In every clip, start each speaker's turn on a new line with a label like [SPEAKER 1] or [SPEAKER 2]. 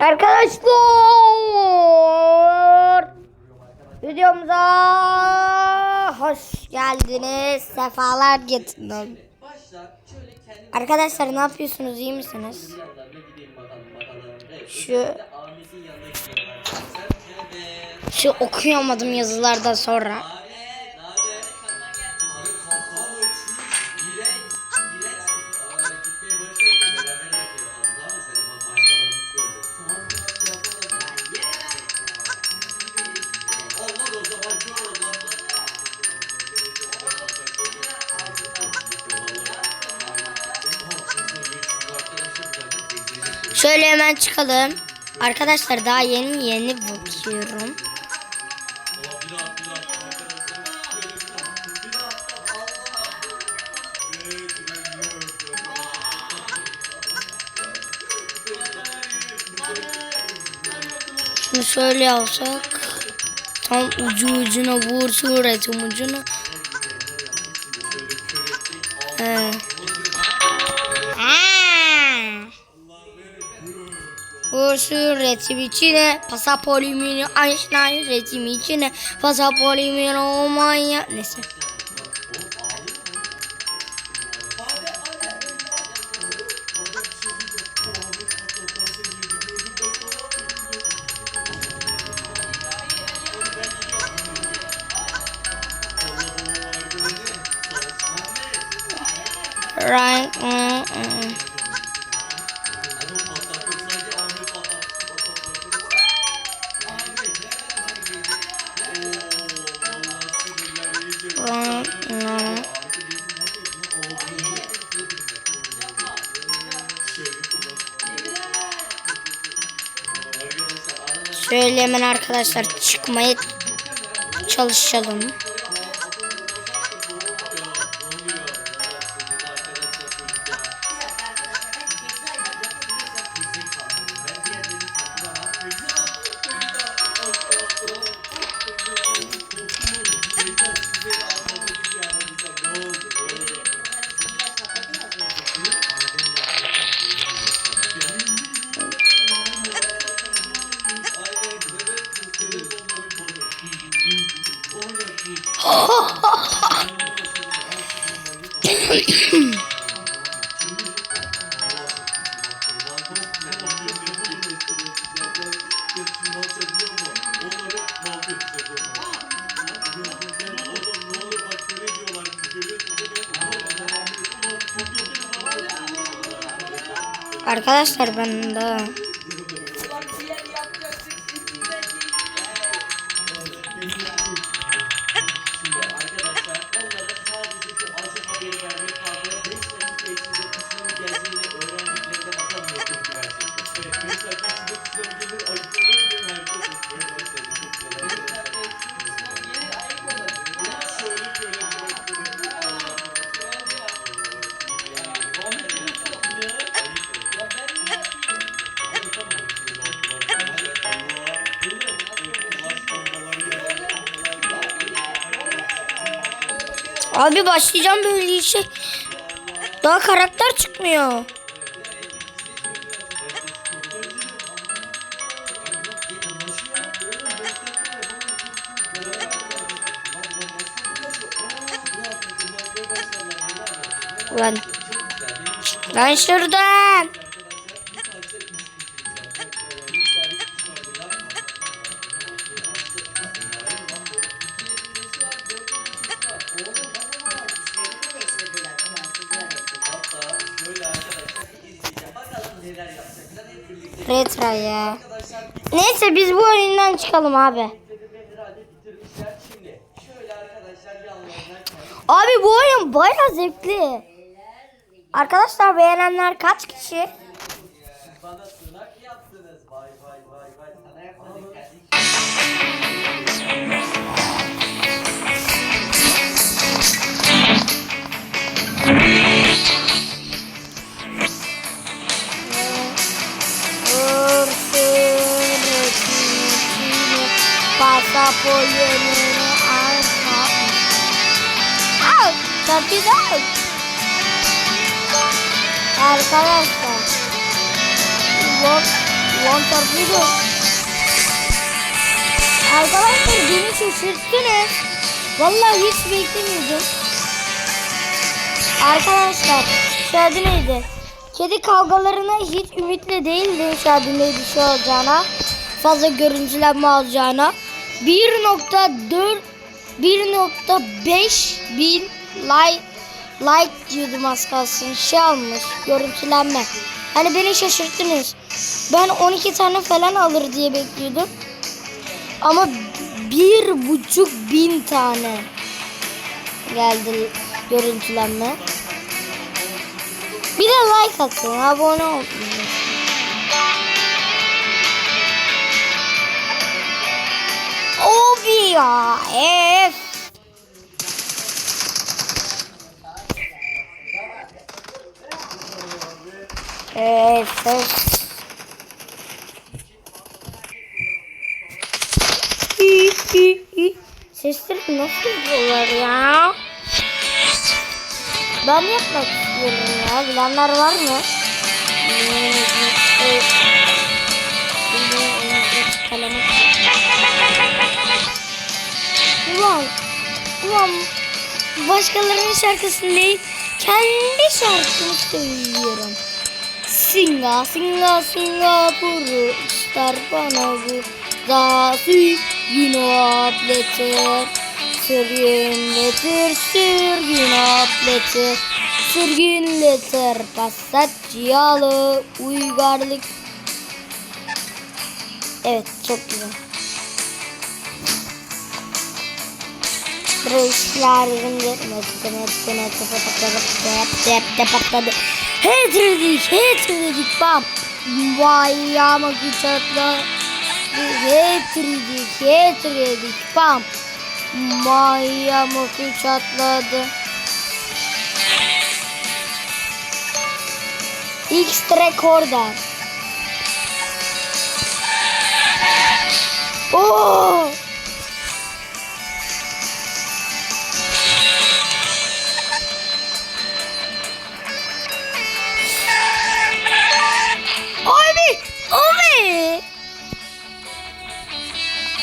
[SPEAKER 1] Arkadaşlar videomuza hoş geldiniz. Sefalar getirdin. Arkadaşlar ne yapıyorsunuz? iyi misiniz? Şu şu okuyamadım yazılardan sonra. Şöyle hemen çıkalım. Arkadaşlar daha yeni yeni bakıyorum. Şunu şöyle yapsak. Tam ucu ucuna vursun resim ucuna. He. Vursun resim içine. Pasapolimini Einstein resim içine. Pasapolimini olmaya. Neyse. Right. mm, mm. Şöyle hemen arkadaşlar çıkmaya çalışalım. Arkadaşlar ben de Abi başlayacağım böyle işe. Daha karakter çıkmıyor. Lan. Lan şuradan. Retro ya. Neyse biz bu oyundan çıkalım abi. Abi bu oyun bayağı zevkli. Arkadaşlar beğenenler kaç kişi? Pasaportunu alma. Al, çok güzel. Arkadaşlar Lan, lan çarpıydı. Arkadaşlar beni şaşırttınız. Vallahi hiç beklemiyordum. Arkadaşlar şu neydi? Kedi kavgalarına hiç ümitle değildim şu adı neydi şu olacağına. Fazla görüntülenme alacağına. 1.4 1.5 bin like like diyordum az kalsın. Şey almış görüntülenme. Hani beni şaşırttınız. Ben 12 tane falan alır diye bekliyordum. Ama bir buçuk bin tane geldi görüntülenme. Bir de like atın, abone olun. Ya, ef. Ef, ef. Sesleri nasıl yapıyorlar ya? Ben yapmak istiyorum ya. Bilenler var mı? Ulan, ulan başkalarının şarkısını değil, kendi şarkımı söylüyorum. Singa, singa, Singapuru, ister bana bu da sürgün atletir. Sürgünletir, sürgün atletir. Sürgünletir, passaciyalı, uygarlık. Evet, çok güzel. Reisler yerinde metkene metkene tepe patladı tep tep tep patladı. Hetridik hetridik bam. Vay ama güçatla. Hetridik hetridik bam. Vay ama güçatladı. X rekorder. Oo!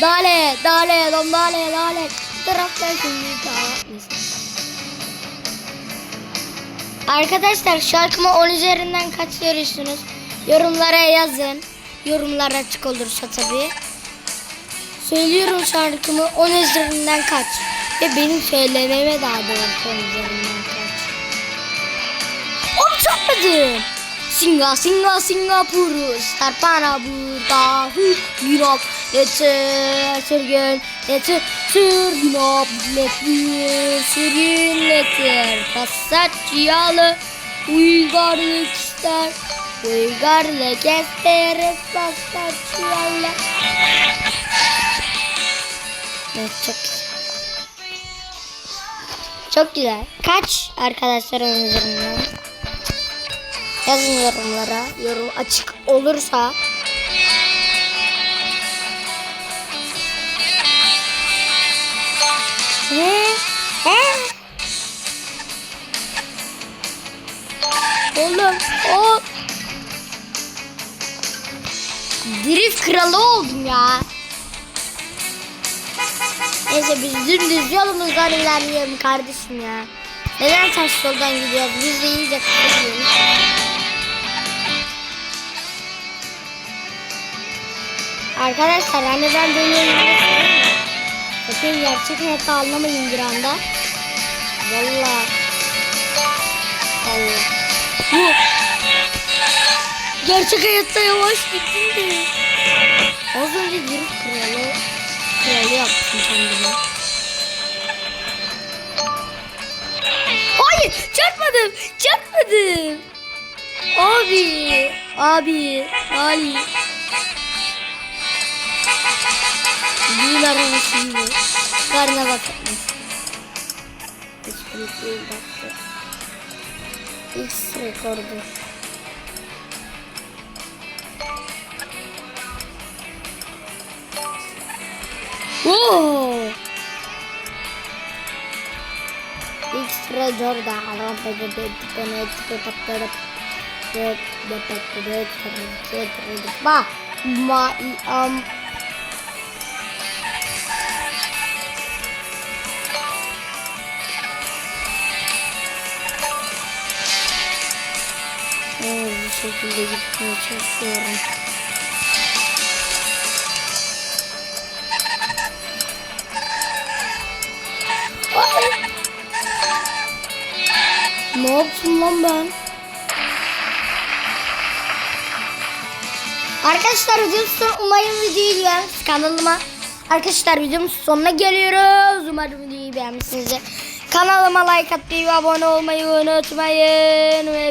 [SPEAKER 1] Dale, dale, don dale, dale. Arkadaşlar şarkıma 10 üzerinden kaç veriyorsunuz? Yorumlara yazın. Yorumlar açık olursa tabii. Söylüyorum şarkımı 10 üzerinden kaç? Ve benim söylememe daha doğrusu 10 üzerinden kaç? Onu çarpmadım. Singa singa Singapuru Star para burada. Hu Günop Letir Sürgün Letir Sürgünop Letir Sürgün Letir Passaciyalı Uygarlık ister. Uygarlık isteriz Passaciyalı Evet çok güzel. Çok güzel. Kaç arkadaşlar üzerinden Yazın yorumlara. Yorum açık olursa. Ne? He? Oğlum o Drift kralı oldum ya. Neyse biz dümdüz yolumuzdan ilerleyelim kardeşim ya. Neden taş yoldan gidiyoruz? Biz de iyice kısa Arkadaşlar hani ben dönüyorum. Sakın gerçek hayatta anlamayın bir anda. Valla. Valla. Bu. Gerçek hayatta yavaş gittim de. Az önce girip kralı. Kralı yaptım kendime. Hayır çarpmadım. Çarpmadım. Abi. Abi. Ali. Büyül arabası gibi. Karnına bakmış. Hiç büyük değil baktı. X rekordu. Wow. X rekorda. Arabada dedi. Bana etti patladı. Ba, ma, um, Evet, bu şekilde gitmeye çalışıyorum. Ne yaptım lan ben? Arkadaşlar videonun sonu umarım videoyu beğenmişsiniz kanalıma. Arkadaşlar videonun sonuna geliyoruz. Umarım videoyu beğenmişsinizdir. Kanalıma like atmayı ve abone olmayı unutmayın. Ve